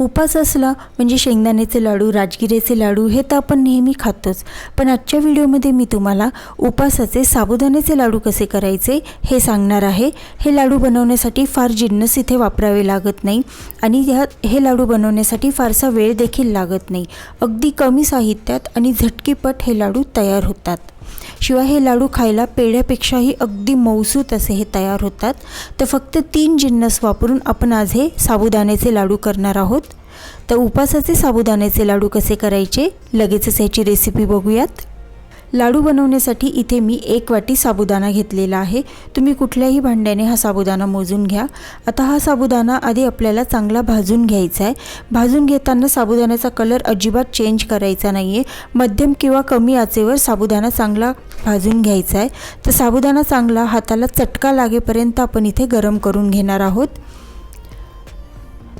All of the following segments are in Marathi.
उपास असला म्हणजे शेंगदाण्याचे लाडू राजगिऱ्याचे लाडू हे तर आपण नेहमी खातोच. पण आजच्या व्हिडिओमध्ये मी तुम्हाला उपासाचे साबुदाण्याचे लाडू कसे करायचे हे सांगणार आहे. हे लाडू बनवण्यासाठी फार जिन्नस इथे वापरावे लागत नाही आणि ह्या हे लाडू बनवण्यासाठी फारसा वेळ देखील लागत नाही. अगदी कमी साहित्यात आणि झटकीपट हे लाडू तयार होतात. शिवाय हे लाडू खायला पेढ्यापेक्षाही अगदी मौसूत असे हे तयार होतात. तर फक्त तीन जिन्नस वापरून आपण आज हे साबुदाण्याचे लाडू करणार आहोत. तर उपासाचे साबुदाण्याचे लाडू कसे करायचे? लगेचच ह्याची रेसिपी बघूयात. लाडू बनवण्यासाठी इथे मी एक वाटी साबुदाणा घेतलेला आहे. तुम्ही कुठल्याही भांड्याने हा साबुदाणा मोजून घ्या. आता हा साबुदाणा आधी आपल्याला चांगला भाजून घ्यायचा आहे भाजून घेताना साबुदाण्याचा कलर अजिबात चेंज करायचा नाही आहे मध्यम किंवा कमी आचेवर साबुदाणा चांगला भाजून घ्यायचा आहे तर साबुदाणा चांगला हाताला चटका लागेपर्यंत आपण इथे गरम करून घेणार आहोत.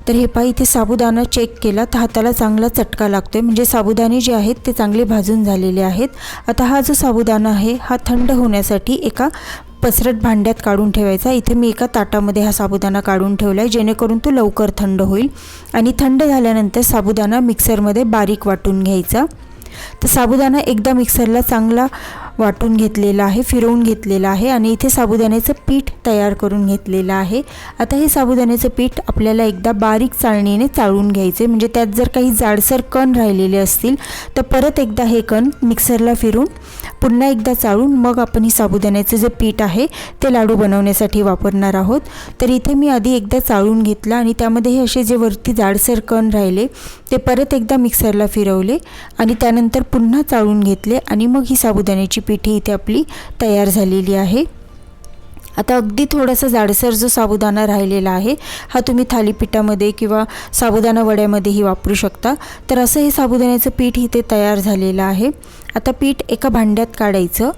तर हे पाय इथे साबुदाणा चेक केला तर हाताला चांगला चटका लागतो आहे म्हणजे साबुदाणे जे आहेत ते चांगले भाजून झालेले आहेत. आता हा जो साबुदाणा आहे हा थंड होण्यासाठी एका पसरट भांड्यात काढून ठेवायचा. इथे मी एका ताटामध्ये हा साबुदाणा काढून ठेवला आहे जेणेकरून तो लवकर थंड होईल. आणि थंड झाल्यानंतर साबुदाणा मिक्सरमध्ये बारीक वाटून घ्यायचा. तर साबुदाणा एकदा मिक्सरला चांगला वाटून घेतलेलं आहे फिरवून घेतलेलं आहे आणि इथे साबुदाण्याचं पीठ तयार करून घेतलेलं आहे. आता हे साबुदाण्याचं पीठ आपल्याला एकदा बारीक चाळणीने चाळून घ्यायचे म्हणजे त्यात जर काही जाडसर कण राहिलेले असतील तर परत एकदा हे कण मिक्सरला फिरून पुन्हा एकदा चाळून मग आपण ही साबुदाण्याचं जे पीठ आहे ते लाडू बनवण्यासाठी वापरणार आहोत. तर इथे मी आधी एकदा चाळून घेतला आणि त्यामध्ये हे असे जे वरती जाडसर कण राहिले ते परत एकदा मिक्सरला फिरवले आणि त्यानंतर पुन्हा चाळून घेतले आणि मग ही साबुदाण्याची पिठी इथे आपली तयार झालेली आहे. आता अगदी थोडासा जाडसर जो साबुदाणा राहिलेला आहे हा तुम्ही थालीपीठामध्ये किंवा साबुदाणा वड्यामध्येही वापरू शकता. तर असं हे साबुदाण्याचं पीठ इथे तयार झालेलं आहे. आता पीठ एका भांड्यात काढायचं.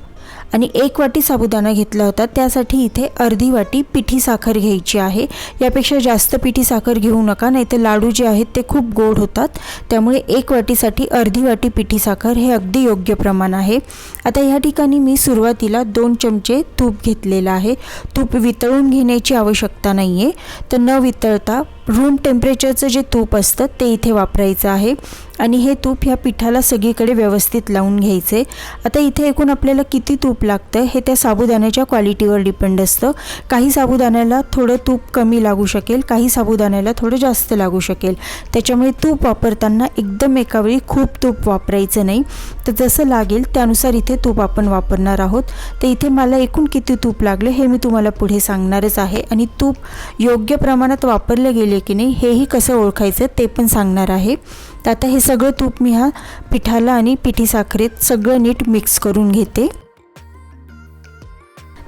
आणि एक वाटी साबुदाणा घेतला होता. त्यासाठी इथे अर्धी वाटी पिठी साखर घ्यायची आहे. यापेक्षा जास्त पिठी साखर घेऊ नका नाही तर लाडू जे आहेत ते खूप गोड होतात. त्यामुळे एक वाटीसाठी अर्धी वाटी पिठी साखर हे अगदी योग्य प्रमाण आहे. आता ह्या ठिकाणी मी सुरुवातीला दोन चमचे तूप घेतलेलं आहे. तूप वितळून घेण्याची आवश्यकता नाही आहे तर न वितळता रूम टेम्परेचरचं जे तूप असतं ते इथे वापरायचं आहे. आणि हे तूप ह्या पिठाला सगळीकडे व्यवस्थित लावून घ्यायचे. आता इथे एकूण आपल्याला किती तूप लागतं हे त्या साबुदाण्याच्या क्वालिटीवर डिपेंड असतं. काही साबुदाण्याला थोडं तूप कमी लागू शकेल काही साबुदाण्याला थोडं जास्त लागू शकेल. त्याच्यामुळे तूप वापरताना एकदम एकावेळी खूप तूप वापरायचं नाही. तर जसं लागेल त्यानुसार इथे तूप आपण वापरणार आहोत. तर इथे मला एकूण किती तूप लागले हे मी तुम्हाला पुढे सांगणारच आहे. आणि तूप योग्य प्रमाणात वापरले गेले की नाही हेही कसं ओळखायचं ते पण सांगणार आहे. तर आता हे सगळं तूप मी ह्या पिठाला आणि पिठी साखरेत सगळं नीट मिक्स करून घेते.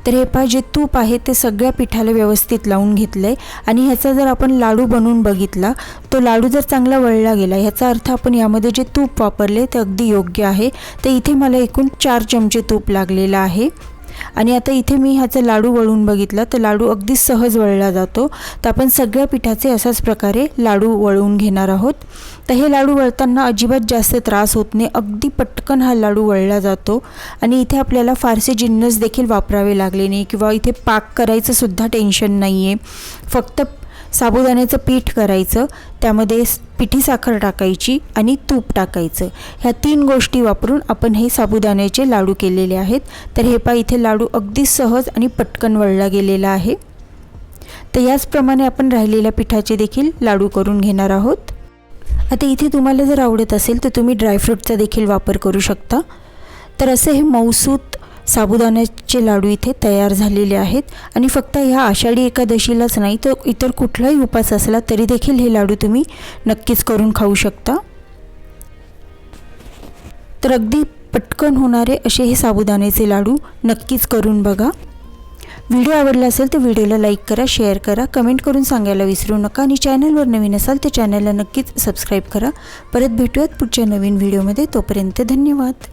तर हे पहा जे तूप आहे ते सगळ्या पिठाला व्यवस्थित लावून घेतलं आहे आणि ह्याचा जर आपण लाडू बनवून बघितला तो लाडू जर चांगला वळला गेला ह्याचा अर्थ आपण यामध्ये जे तूप वापरले ते अगदी योग्य आहे. तर इथे मला एकूण चार चमचे तूप लागलेलं आहे. आणि आता इथे मी ह्याचा लाडू वळून बघितला तर लाडू अगदी सहज वळला जातो. तर आपण सगळ्या पिठाचे असाच प्रकारे लाडू वळवून घेणार आहोत. तर हे लाडू वळताना अजिबात जास्त त्रास होत नाही अगदी पटकन हा लाडू वळला जातो. आणि इथे आपल्याला फारसे जिन्नस देखील वापरावे लागले नाही किंवा इथे पाक करायचं सुद्धा टेन्शन नाही आहे फक्त साबुदाण्याचं पीठ करायचं त्यामध्ये पिठी साखर टाकायची आणि तूप टाकायचं. ह्या तीन गोष्टी वापरून आपण हे साबुदाण्याचे लाडू केलेले आहेत. तर हे पा इथे लाडू अगदी सहज आणि पटकन वळला गेलेला आहे. तर याचप्रमाणे आपण राहिलेल्या पिठाचे देखील लाडू करून घेणार आहोत. आता इथे तुम्हाला जर आवडत असेल तर तुम्ही ड्रायफ्रूटचा देखील वापर करू शकता. तर असे हे मौसूत साबुदाण्याचे लाडू इथे तयार झालेले आहेत. आणि फक्त ह्या आषाढी एकादशीलाच नाही तर इतर कुठलाही उपास असला तरी देखील हे लाडू तुम्ही नक्कीच करून खाऊ शकता. तर अगदी पटकन होणारे असे हे साबुदाण्याचे लाडू नक्कीच करून बघा. व्हिडिओ आवडला असेल तर व्हिडिओला लाईक करा शेअर करा कमेंट करून सांगायला विसरू नका. आणि चॅनलवर नवीन असाल तर चॅनलला नक्कीच सबस्क्राईब करा. परत भेटूयात पुढच्या नवीन व्हिडिओमध्ये. तोपर्यंत धन्यवाद.